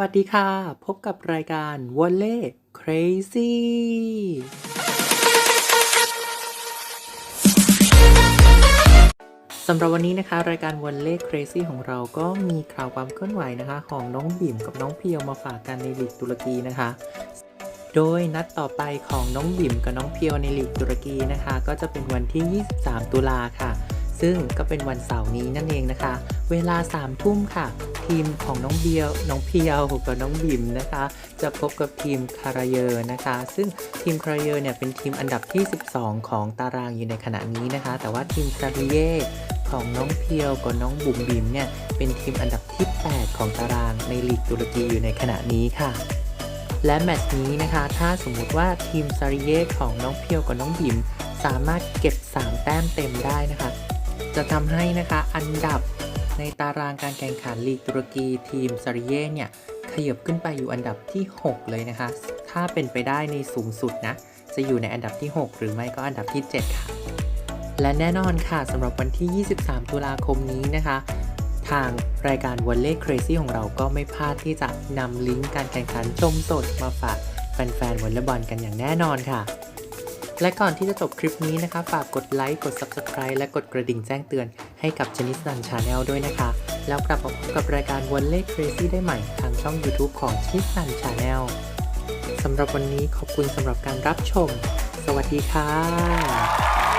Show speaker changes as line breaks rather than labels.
วัสดีค่ะ พบกับรายการวอลเล่ Crazy สำหรับวันนี้นะคะ รายการวอลเล่ Crazy ของเราก็มีข่าวความเคลื่อนไหวนะคะ ของน้องบิ่มกับน้องเพียวมาฝากกันในลีกตุรกีนะคะ โดยนัดต่อไปของน้องบิ่มกับน้องเพียวในลีกตุรกีนะคะ ก็จะเป็นวันที่ 23 ตุลาค่ะ ซึ่งก็เป็นวันเสาร์นี้นั่นเองนะคะ เวลา3ทุ่มค่ะ ทีมของน้องเบียวน้องเพียวกับน้องบิมนะคะ จะพบกับทีมคาราเยอร์นะคะ ซึ่งทีมคาราเยอร์เนี่ยเป็นทีมอันดับที่ 12 ของตารางอยู่ในขณะนี้นะคะ แต่ว่าทีมซาริเย่ของน้องเพียวกับน้องบุ๋มบิมเนี่ยเป็นทีมอันดับที่ 8 ของตารางในลีกตุรกีอยู่ในขณะนี้ค่ะและแมตช์นี้นะคะ ถ้าสมมุติว่าทีมซาริเย่ของน้องเพียวกับน้องบิม สามารถเก็บ 3 แต้มเต็มได้นะคะ จะทำให้นะคะอันดับในตารางการแข่งขันลีกตุรกีทีมซาริเย่เนี่ยขยับขึ้นไปอยู่อันดับที่ 6 เลยนะคะ ถ้าเป็นไปได้ในสูงสุดนะ จะอยู่ในอันดับที่ 6 หรือไม่ก็อันดับที่ 7 ค่ะ และแน่นอนค่ะสำหรับวันที่ 23 ตุลาคมนี้นะคะ ทางรายการ w อลเล่ Crazy ของเราก็ไม่พลาดที่จะนำลิงก์การแข่งขันชมสดมาฝากแฟนๆวอลเลย์บอลกันอย่างแน่นอนค่ะ และก่อนที่จะจบคลิปนี้นะคะฝากกดไลค์ กด Subscribe และกดกระดิ่งแจ้งเตือนให้กับชนิสนันชาแนลด้วยนะคะ แล้วกลับมาพบกับรายการวันเล่ Crazy ได้ใหม่ทางช่อง YouTube ของชนิสนันชาแนลสำหรับวันนี้ขอบคุณสำหรับการรับชม สวัสดีค่ะ